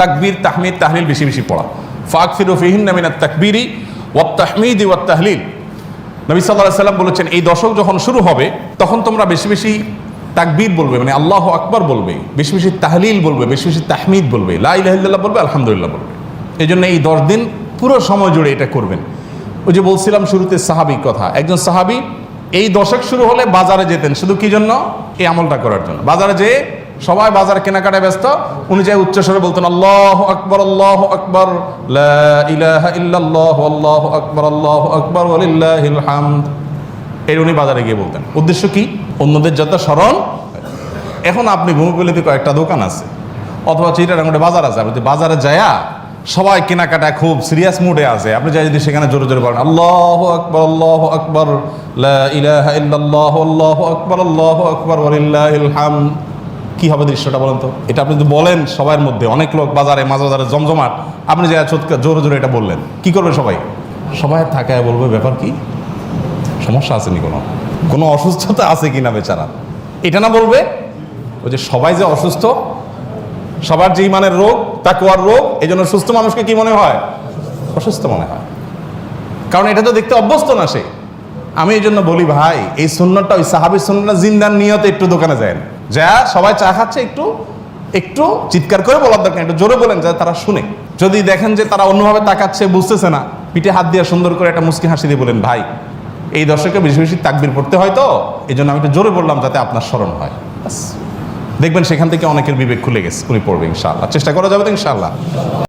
তাকবীর, তাহমিদ, তাহলিল বেশি বেশি পড়া। ফাক ফিরু ফিহিন নামিনা তাকবীরি ওয়াত তাহমিদ ওয়াত তাহলিল। নবী সাল্লাহ সাল্লাম বলেছেন, এই দশক যখন শুরু হবে, তখন তোমরা বেশি বেশি তাকবীর বলবে মানে আল্লাহ আকবর বলবে, বেশি বেশি তাহলিল বলবে, বেশি বেশি তাহমিদ বলবে, লা ইলাহা বলবে, আলহামদুলিল্লাহ বলবে। এই জন্য এই দশ দিন পুরো সময় জুড়ে এটা করবেন। ওই যে বলছিলাম শুরুতে সাহাবিক কথা, একজন সাহাবি এই দশক শুরু হলে বাজারে যেতেন, শুধু কি জন্য? এই আমলটা করার জন্য। বাজারে যেয়ে সবাই বাজার কেনাকাটায় ব্যস্ত। উনি যাই উচ্চস্বরে বলতেন, আল্লাহ আকবর আল্লাহ আকবর ইল্লাল্লাহু, আল্লাহু আকবর আল্লাহু আকবর, ওয়ালিল্লাহিল হামদ। এর উনি বাজারে গিয়ে বলতেন। উদ্দেশ্য কি? অন্যদের যত স্মরণ এখন আপনি ভূমিপল্লিতে কয়েকটা দোকান আছে, অথবা চিটারাঙ্গুটে বাজার আছে, আপনি বাজারে যায়া সবাই কেনাকাটায় খুব সিরিয়াস মুডে আছে, আপনি যাই যদি সেখানে জোরে জোরে বলেন, আল্লাহ আকবর আল্লাহ আকবর ইলাহা ইল্লাল্লাহ, আল্লাহু আকবর আল্লাহু আকবর, ওয়ালিল্লাহিল হামদ। কি হবে দৃশ্যটা বলেন তো? এটা আপনি যদি বলেন সবার মধ্যে, অনেক লোক বাজারে মাঝ বাজারে জমজমাট, আপনি যে চোৎকা জোরে জোরে এটা বললেন, কি করবে সবাই? সবাই থাকায় বলবে, ব্যাপার কি? সমস্যা আছে নি কোনো। কোনো অসুস্থতা আছে কি না বেচারা? এটা না বলবে? ওই যে সবাই যে অসুস্থ, সবার যে ইমানের রোগ তাকুয়ার রোগ, এই জন্য সুস্থ মানুষকে কি মনে হয়? অসুস্থ মনে হয়। কারণ এটা তো দেখতে অভ্যস্ত না সে। আমি এই জন্য বলি, ভাই, এই সুন্নতটা, ওই সাহাবির সুন্নতটা জিন্দার নিয়তে একটু দোকানে যায় যা সবাই চা খাচ্ছে, একটু একটু চিৎকার করে বলার দরকার একটু জোরে বলেন যাতে তারা শুনে। যদি দেখেন যে তারা অন্যভাবে তাকাচ্ছে, বুঝতেছে না, পিঠে হাত দিয়ে সুন্দর করে একটা মুসকি হাসি দিয়ে বলেন, ভাই, এই দর্শকে বেশি বেশি তাকবির পড়তে হয় তো? এই জন্য আমি একটু জোরে বললাম যাতে আপনার স্মরণ হয়। দেখবেন সেখান থেকে অনেকের বিবেক খুলে গেছে, উনি পড়বে, ইনশাআল্লাহ। চেষ্টা করা যাবে তো, ইনশাআল্লাহ।